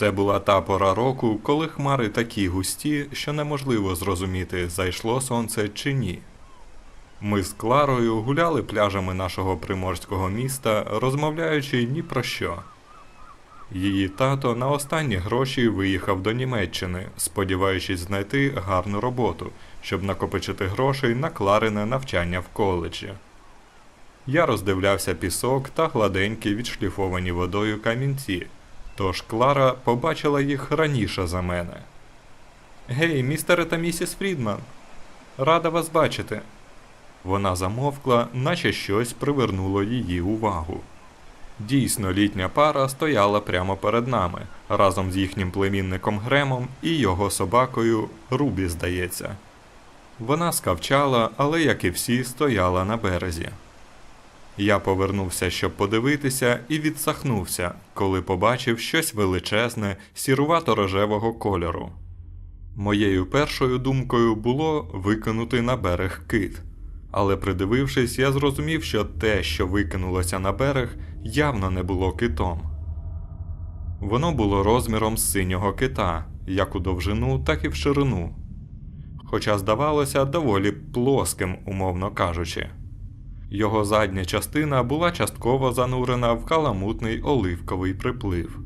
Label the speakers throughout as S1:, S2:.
S1: Це була та пора року, коли хмари такі густі, що неможливо зрозуміти, зайшло сонце чи ні. Ми з Кларою гуляли пляжами нашого приморського міста, розмовляючи ні про що. Її тато на останні гроші виїхав до Німеччини, сподіваючись знайти гарну роботу, щоб накопичити грошей на Кларине навчання в коледжі. Я роздивлявся пісок та гладенькі відшліфовані водою камінці, тож Клара побачила їх раніше за мене. Гей, містере та місіс Фрідман, рада вас бачити. Вона замовкла, наче щось привернуло її увагу. Дійсно, літня пара стояла прямо перед нами, разом з їхнім племінником Гремом і його собакою Рубі, здається. Вона скавчала, але, як і всі, стояла на березі. Я повернувся, щоб подивитися, і відсахнувся, коли побачив щось величезне, сірувато-рожевого кольору. Моєю першою думкою було викинути на берег кит, але придивившись, я зрозумів, що те, що викинулося на берег, явно не було китом. Воно було розміром з синього кита, як у довжину, так і в ширину, хоча здавалося доволі плоским, умовно кажучи. Його задня частина була частково занурена в каламутний оливковий приплив.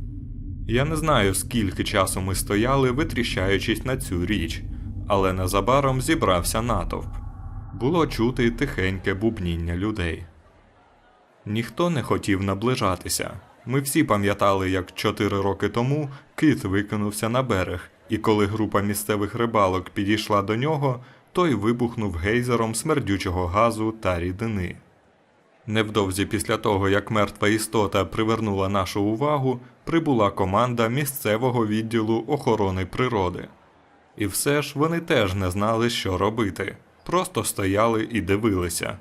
S1: Я не знаю, скільки часу ми стояли, витріщаючись на цю річ, але незабаром зібрався натовп. Було чути тихеньке бубніння людей. Ніхто не хотів наближатися. Ми всі пам'ятали, як чотири роки тому кит викинувся на берег, і коли група місцевих рибалок підійшла до нього, той вибухнув гейзером смердючого газу та рідини. Невдовзі після того, як мертва істота привернула нашу увагу, прибула команда місцевого відділу охорони природи. І все ж вони теж не знали, що робити, просто стояли і дивилися.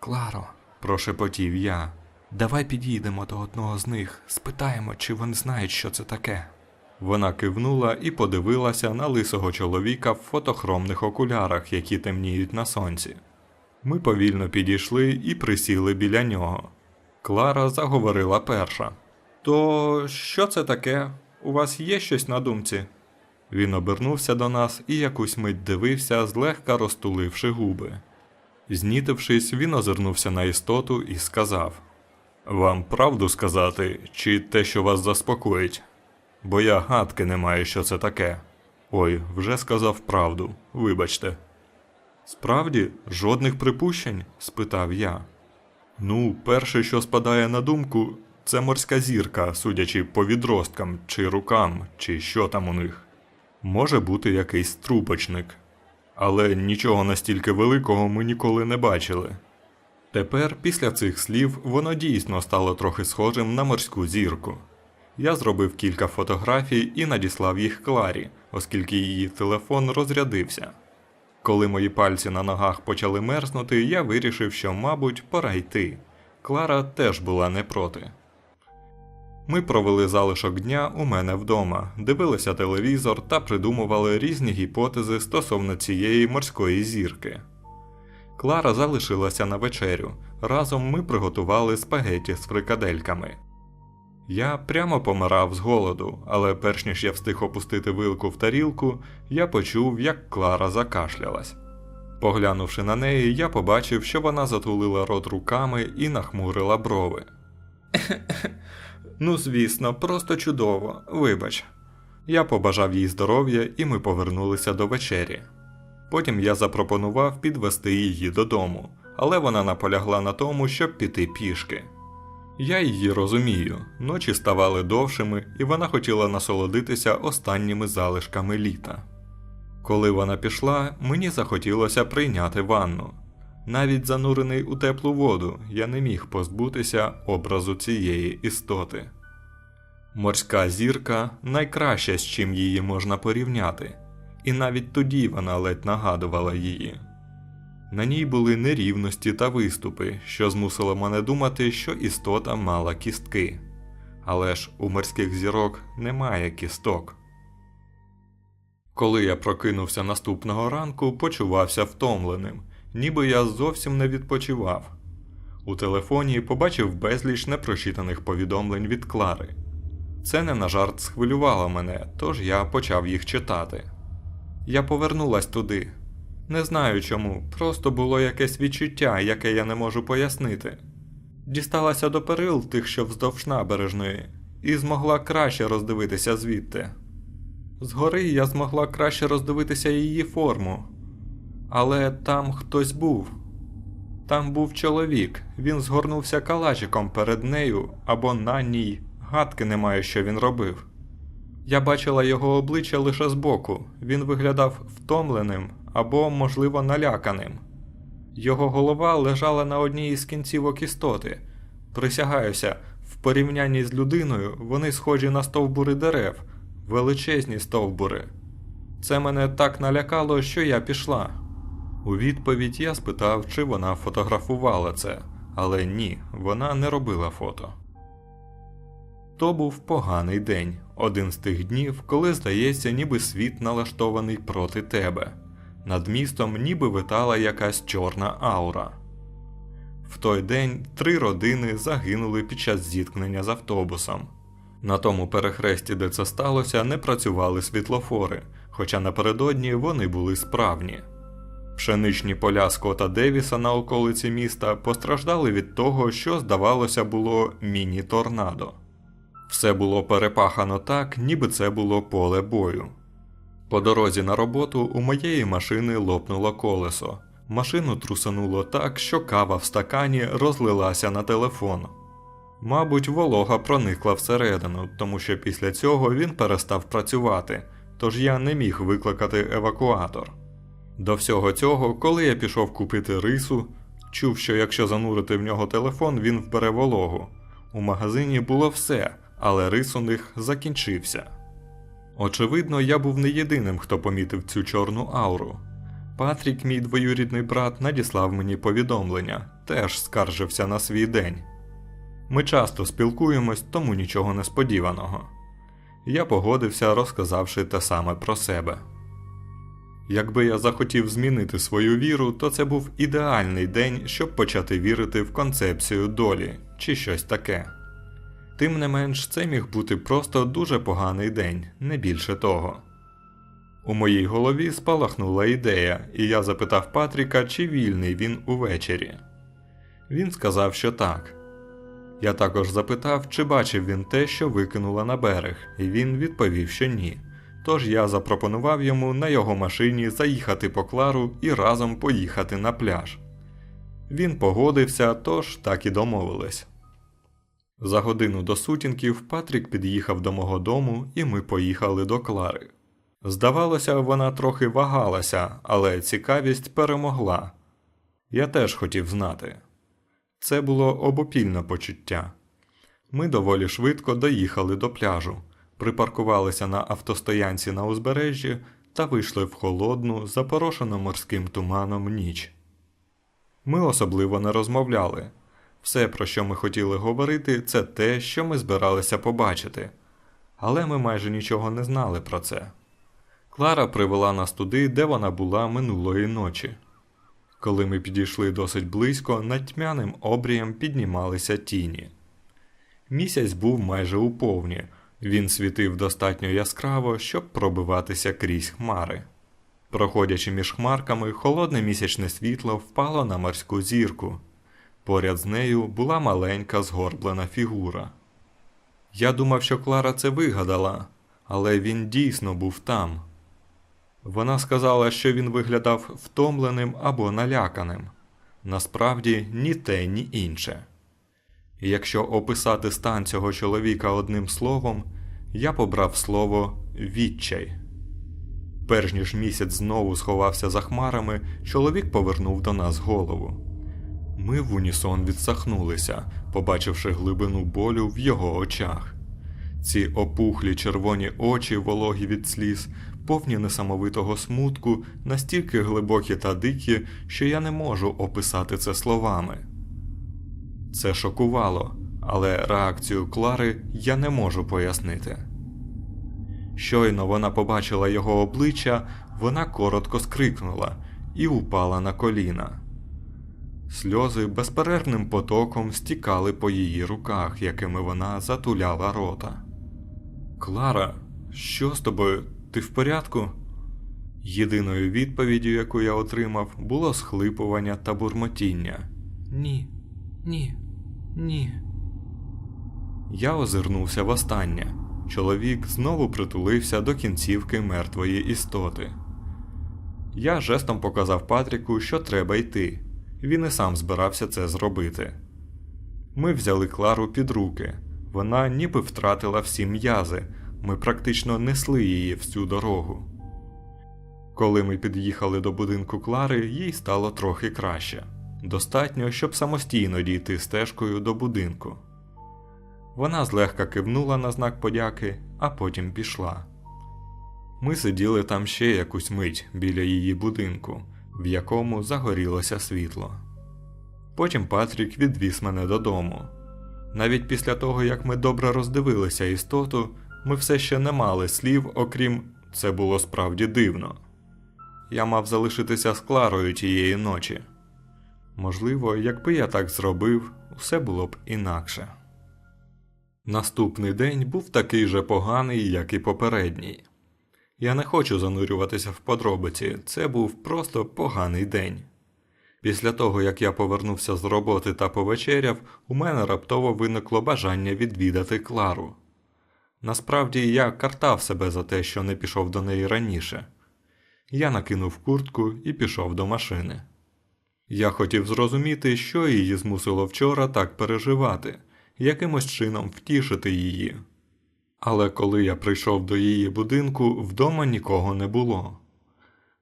S1: Кларо, прошепотів я. Давай підійдемо до одного з них, спитаємо, чи вони знають, що це таке. Вона кивнула і подивилася на лисого чоловіка в фотохромних окулярах, які темніють на сонці. Ми повільно підійшли і присіли біля нього. Клара заговорила перша. То що це таке? У вас є щось на думці? Він обернувся до нас і якусь мить дивився, злегка розтуливши губи. Знітившись, він озирнувся на істоту і сказав: Вам правду сказати, чи те, що вас заспокоїть? Бо я гадки не маю, що це таке. Ой, вже сказав правду, вибачте. Справді, жодних припущень? спитав я. Ну, перше, що спадає на думку, це морська зірка, судячи по відросткам, чи рукам, чи що там у них. Може бути якийсь трубочник. Але нічого настільки великого ми ніколи не бачили. Тепер, після цих слів, воно дійсно стало трохи схожим на морську зірку. Я зробив кілька фотографій і надіслав їх Кларі, оскільки її телефон розрядився. Коли мої пальці на ногах почали мерзнути, я вирішив, що, мабуть, пора йти. Клара теж була не проти. Ми провели залишок дня у мене вдома, дивилися телевізор та придумували різні гіпотези стосовно цієї морської зірки. Клара залишилася на вечерю. Разом ми приготували спагеті з фрикадельками. Я прямо помирав з голоду, але перш ніж я встиг опустити вилку в тарілку, я почув, як Клара закашлялась. Поглянувши на неї, я побачив, що вона затулила рот руками і нахмурила брови. ну, звісно, просто чудово, вибач. Я побажав їй здоров'я, і ми повернулися до вечері. Потім я запропонував підвести її додому, але вона наполягла на тому, щоб піти пішки. Я її розумію, ночі ставали довшими, і вона хотіла насолодитися останніми залишками літа. Коли вона пішла, мені захотілося прийняти ванну. Навіть занурений у теплу воду, я не міг позбутися образу цієї істоти. Морська зірка найкраща, з чим її можна порівняти, і навіть тоді вона ледь нагадувала її. На ній були нерівності та виступи, що змусило мене думати, що істота мала кістки. Але ж у морських зірок немає кісток. Коли я прокинувся наступного ранку, почувався втомленим, ніби я зовсім не відпочивав. У телефоні побачив безліч непрочитаних повідомлень від Клари. Це не на жарт схвилювало мене, тож я почав їх читати. Я повернулась туди. Не знаю чому, просто було якесь відчуття, яке я не можу пояснити. Дісталася до перил тих, що вздовж набережної, і змогла краще роздивитися звідти. Згори я змогла краще роздивитися її форму. Але там хтось був. Там був чоловік, він згорнувся калачиком перед нею або на ній, гадки немає, що він робив. Я бачила його обличчя лише збоку, він виглядав втомленим або, можливо, наляканим. Його голова лежала на одній із кінцівок істоти. Присягаюся, в порівнянні з людиною вони схожі на стовбури дерев, величезні стовбури. Це мене так налякало, що я пішла. У відповідь я спитав, чи вона фотографувала це, але ні, вона не робила фото. То був поганий день, один з тих днів, коли здається, ніби світ налаштований проти тебе. Над містом ніби витала якась чорна аура. В той день три родини загинули під час зіткнення з автобусом. На тому перехресті, де це сталося, не працювали світлофори, хоча напередодні вони були справні. Пшеничні поля Скота Девіса на околиці міста постраждали від того, що, здавалося, було міні-торнадо. Все було перепахано так, ніби це було поле бою. По дорозі на роботу у моєї машини лопнуло колесо. Машину трусануло так, що кава в стакані розлилася на телефон. Мабуть, волога проникла всередину, тому що після цього він перестав працювати, тож я не міг викликати евакуатор. До всього цього, коли я пішов купити рису, чув, що якщо занурити в нього телефон, він вбере вологу. У магазині було все, але рис у них закінчився. Очевидно, я був не єдиним, хто помітив цю чорну ауру. Патрік, мій двоюрідний брат, надіслав мені повідомлення, теж скаржився на свій день. Ми часто спілкуємось, тому нічого несподіваного. Я погодився, розказавши те саме про себе. Якби я захотів змінити свою віру, то це був ідеальний день, щоб почати вірити в концепцію долі чи щось таке. Тим не менш, це міг бути просто дуже поганий день, не більше того. У моїй голові спалахнула ідея, і я запитав Патріка, чи вільний він увечері. Він сказав, що так. Я також запитав, чи бачив він те, що викинула на берег, і він відповів, що ні. Тож я запропонував йому на його машині заїхати по Клару і разом поїхати на пляж. Він погодився, тож так і домовились. За годину до сутінків Патрік під'їхав до мого дому, і ми поїхали до Клари. Здавалося, вона трохи вагалася, але цікавість перемогла. Я теж хотів знати. Це було обопільне почуття. Ми доволі швидко доїхали до пляжу, припаркувалися на автостоянці на узбережжі та вийшли в холодну, запорошену морським туманом ніч. Ми особливо не розмовляли. Все, про що ми хотіли говорити, це те, що ми збиралися побачити. Але ми майже нічого не знали про це. Клара привела нас туди, де вона була минулої ночі. Коли ми підійшли досить близько, над тьмяним обрієм піднімалися тіні. Місяць був майже у повні, він світив достатньо яскраво, щоб пробиватися крізь хмари. Проходячи між хмарками, холодне місячне світло впало на морську зірку. Поряд з нею була маленька згорблена фігура. Я думав, що Клара це вигадала, але він дійсно був там. Вона сказала, що він виглядав втомленим або наляканим. Насправді ні те, ні інше. Якщо описати стан цього чоловіка одним словом, я побрав слово відчай. Перш ніж місяць знову сховався за хмарами, чоловік повернув до нас голову. Ми в унісон відсахнулися, побачивши глибину болю в його очах. Ці опухлі червоні очі, вологі від сліз, повні несамовитого смутку, настільки глибокі та дикі, що я не можу описати це словами. Це шокувало, але реакцію Клари я не можу пояснити. Щойно вона побачила його обличчя, вона коротко скрикнула і упала на коліна. Сльози безперервним потоком стікали по її руках, якими вона затуляла рота. Клара, що з тобою? Ти в порядку? Єдиною відповіддю, яку я отримав, було схлипування та бурмотіння. Ні, ні, ні. Я озирнувся востаннє. Чоловік знову притулився до кінцівки мертвої істоти. Я жестом показав Патріку, що треба йти. Він і сам збирався це зробити. Ми взяли Клару під руки. Вона ніби втратила всі м'язи. Ми практично несли її всю дорогу. Коли ми під'їхали до будинку Клари, їй стало трохи краще. Достатньо, щоб самостійно дійти стежкою до будинку. Вона злегка кивнула на знак подяки, а потім пішла. Ми сиділи там ще якусь мить біля її будинку, в якому загорілося світло. Потім Патрік відвіз мене додому. Навіть після того, як ми добре роздивилися істоту, ми все ще не мали слів, окрім це було справді дивно. Я мав залишитися з Кларою тієї ночі. Можливо, якби я так зробив, усе було б інакше. Наступний день був такий же поганий, як і попередній. Я не хочу занурюватися в подробиці, це був просто поганий день. Після того, як я повернувся з роботи та повечеряв, у мене раптово виникло бажання відвідати Клару. Насправді я картав себе за те, що не пішов до неї раніше. Я накинув куртку і пішов до машини. Я хотів зрозуміти, що її змусило вчора так переживати, якимось чином втішити її. Але коли я прийшов до її будинку, вдома нікого не було.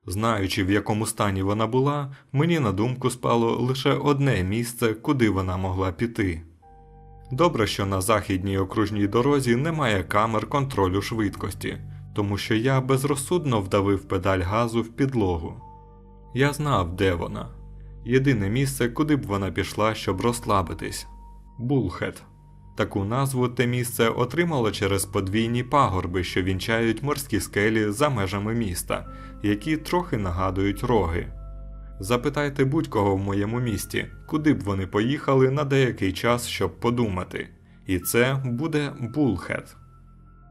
S1: Знаючи, в якому стані вона була, мені на думку спало лише одне місце, куди вона могла піти. Добре, що на західній окружній дорозі немає камер контролю швидкості, тому що я безрозсудно вдавив педаль газу в підлогу. Я знав, де вона. Єдине місце, куди б вона пішла, щоб розслабитись Булхет. Таку назву те місце отримало через подвійні пагорби, що вінчають морські скелі за межами міста, які трохи нагадують роги. Запитайте будь-кого в моєму місті, куди б вони поїхали на деякий час, щоб подумати, і це буде Булхет.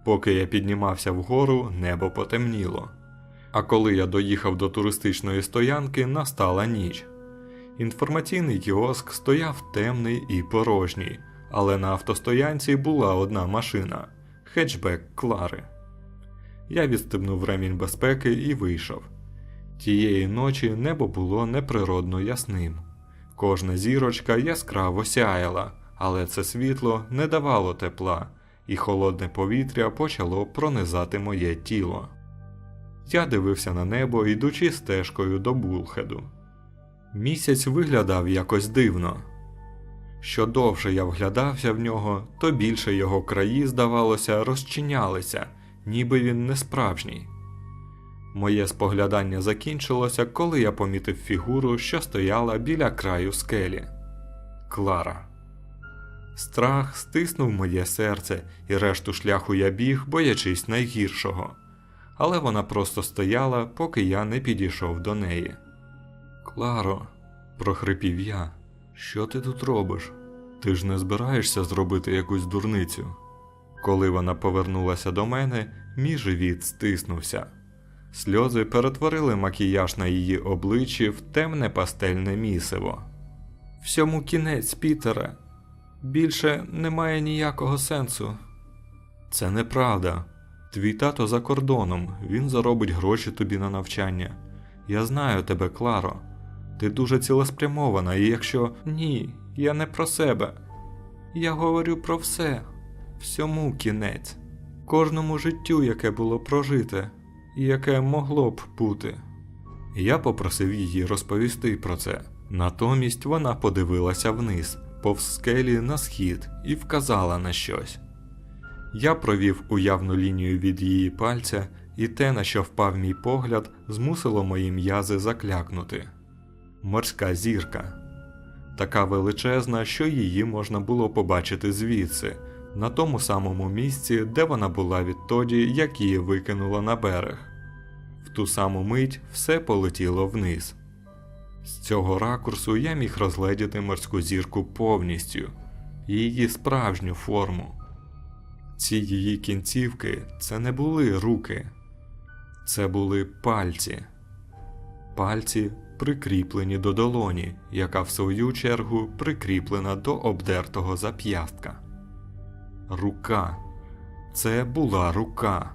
S1: Поки я піднімався вгору, небо потемніло. А коли я доїхав до туристичної стоянки, настала ніч. Інформаційний кіоск стояв темний і порожній, але на автостоянці була одна машина хетчбек Клари. Я відстебнув ремінь безпеки і вийшов. Тієї ночі небо було неприродно ясним. Кожна зірочка яскраво сяяла, але це світло не давало тепла, і холодне повітря почало пронизати моє тіло. Я дивився на небо, йдучи стежкою до Булхеду. Місяць виглядав якось дивно. Що довше я вглядався в нього, то більше його краї, здавалося, розчинялися, ніби він не справжній. Моє споглядання закінчилося, коли я помітив фігуру, що стояла біля краю скелі. Клара. Страх стиснув моє серце, і решту шляху я біг, боячись найгіршого. Але вона просто стояла, поки я не підійшов до неї. Кларо, прохрипів я, що ти тут робиш? Ти ж не збираєшся зробити якусь дурницю. Коли вона повернулася до мене, мій живіт стиснувся. Сльози перетворили макіяж на її обличчі в темне пастельне місиво. Всьому кінець, Пітере. Більше немає ніякого сенсу. Це неправда. Твій тато за кордоном, він заробить гроші тобі на навчання. Я знаю тебе, Кларо. Ти дуже цілеспрямована, і якщо ні, я не про себе. Я говорю про все, всьому кінець, кожному життю, яке було прожите, і яке могло б бути. Я попросив її розповісти про це. Натомість вона подивилася вниз, повз скелі на схід, і вказала на щось. Я провів уявну лінію від її пальця, і те, на що впав мій погляд, змусило мої м'язи заклякнути. Морська зірка. Така величезна, що її можна було побачити звідси, на тому самому місці, де вона була відтоді, як її викинуло на берег. В ту саму мить все полетіло вниз. З цього ракурсу я міг розгледіти морську зірку повністю, її справжню форму. Ці її кінцівки це не були руки, це були пальці. Пальці прикріплені до долоні, яка в свою чергу прикріплена до обдертого зап'ястка. Рука. Це була рука.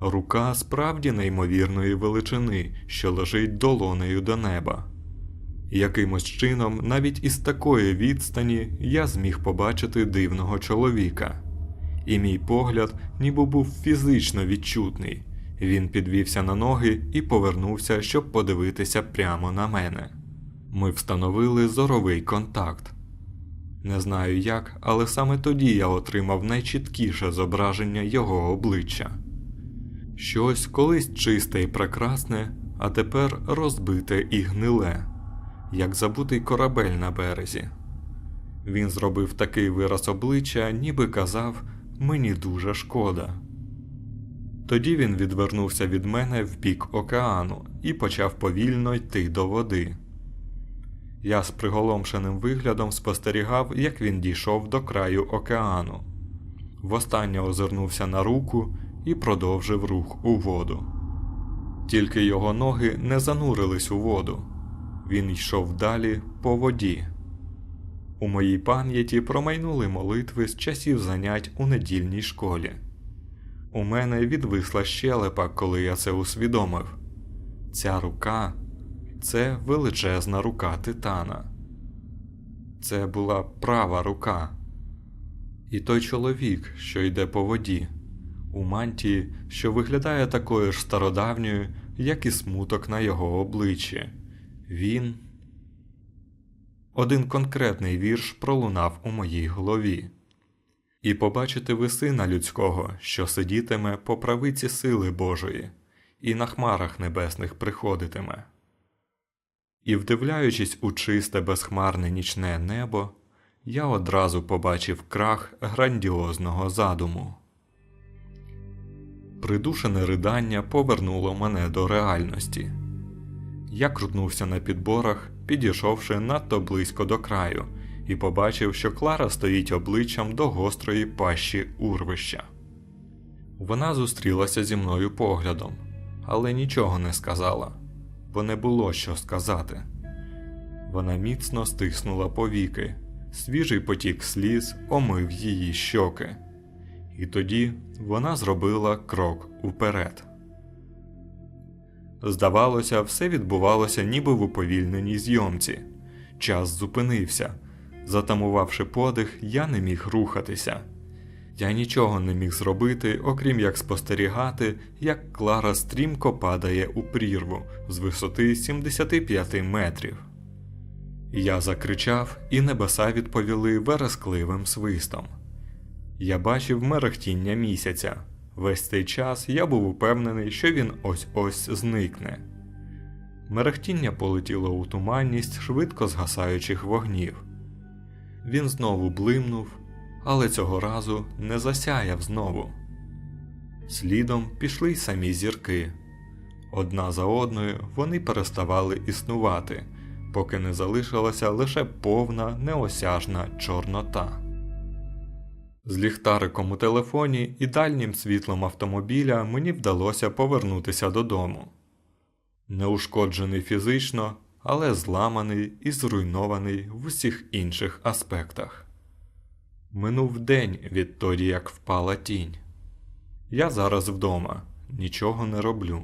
S1: Рука справді неймовірної величини, що лежить долонею до неба. Якимось чином, навіть із такої відстані, я зміг побачити дивного чоловіка, і мій погляд ніби був фізично відчутний. Він підвівся на ноги і повернувся, щоб подивитися прямо на мене. Ми встановили зоровий контакт. Не знаю як, але саме тоді я отримав найчіткіше зображення його обличчя. Щось колись чисте і прекрасне, а тепер розбите і гниле, як забутий корабель на березі. Він зробив такий вираз обличчя, ніби казав мені дуже шкода. Тоді він відвернувся від мене в бік океану і почав повільно йти до води. Я з приголомшеним виглядом спостерігав, як він дійшов до краю океану. Востаннє озирнувся на руку і продовжив рух у воду. Тільки його ноги не занурились у воду. Він йшов далі по воді. У моїй пам'яті промайнули молитви з часів занять у недільній школі. У мене відвисла щелепа, коли я це усвідомив. Ця рука це величезна рука титана. Це була права рука. І той чоловік, що йде по воді, у мантії, що виглядає такою ж стародавньою, як і смуток на його обличчі. Він. Один конкретний вірш пролунав у моїй голові. І побачити ви сина людського, що сидітиме по правиці сили Божої, і на хмарах небесних приходитиме. І, вдивляючись у чисте безхмарне нічне небо, я одразу побачив крах грандіозного задуму. Придушене ридання повернуло мене до реальності. Я крутнувся на підборах, підійшовши надто близько до краю, і побачив, що Клара стоїть обличчям до гострої пащі урвища. Вона зустрілася зі мною поглядом, але нічого не сказала, бо не було що сказати. Вона міцно стиснула повіки, свіжий потік сліз омив її щоки, і тоді вона зробила крок уперед. Здавалося, все відбувалося ніби в уповільненій зйомці. Час зупинився. Затамувавши подих, я не міг рухатися. Я нічого не міг зробити, окрім як спостерігати, як Клара стрімко падає у прірву з висоти 75 метрів. Я закричав, і небеса відповіли верескливим свистом. Я бачив мерехтіння місяця. Весь цей час я був упевнений, що він ось ось зникне. Мерехтіння полетіло у туманність швидко згасаючих вогнів. Він знову блимнув, але цього разу не засяяв знову. Слідом пішли й самі зірки. Одна за одною вони переставали існувати, поки не залишилася лише повна неосяжна чорнота. З ліхтариком у телефоні і дальнім світлом автомобіля мені вдалося повернутися додому. Неушкоджений фізично, але зламаний і зруйнований в усіх інших аспектах. Минув день відтоді, як впала тінь. Я зараз вдома, нічого не роблю.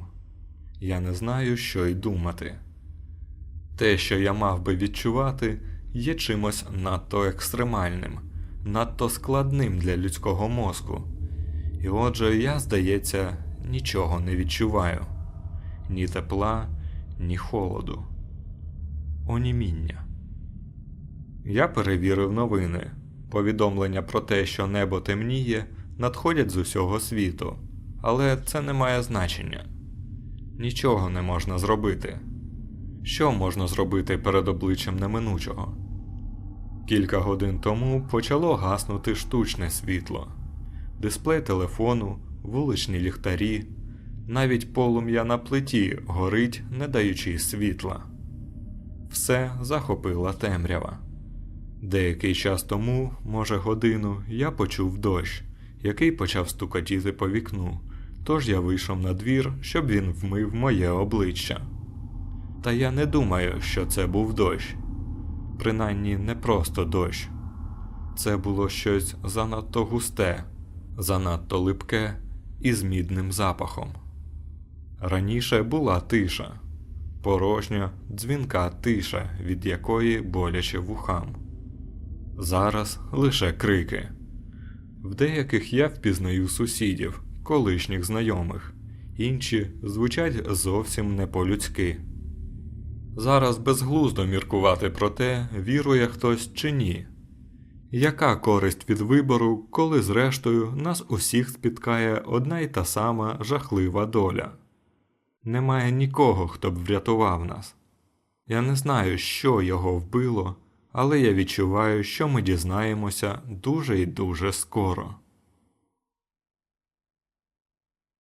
S1: Я не знаю, що й думати. Те, що я мав би відчувати, є чимось надто екстремальним, надто складним для людського мозку. І отже, я, здається, нічого не відчуваю ні тепла, ні холоду. Оніміння. Я перевірив новини. Повідомлення про те, що небо темніє, надходять з усього світу, але це не має значення. Нічого не можна зробити. Що можна зробити перед обличчям неминучого? Кілька годин тому почало гаснути штучне світло, дисплей телефону, вуличні ліхтарі, навіть полум'я на плиті горить, не даючи світла. Все захопила темрява. Деякий час тому, може годину, я почув дощ, який почав стукатіти по вікну, тож я вийшов на двір, щоб він вмив моє обличчя. Та я не думаю, що це був дощ. Принаймні не просто дощ. Це було щось занадто густе, занадто липке і з мідним запахом. Раніше була тиша, порожня, дзвінка тиша, від якої боляче вухам. Зараз лише крики. В деяких я впізнаю сусідів, колишніх знайомих, інші звучать зовсім не по-людськи. Зараз безглуздо міркувати про те, вірує хтось чи ні. Яка користь від вибору, коли зрештою нас усіх спіткає одна й та сама жахлива доля? Немає нікого, хто б врятував нас. Я не знаю, що його вбило, але я відчуваю, що ми дізнаємося дуже й дуже скоро.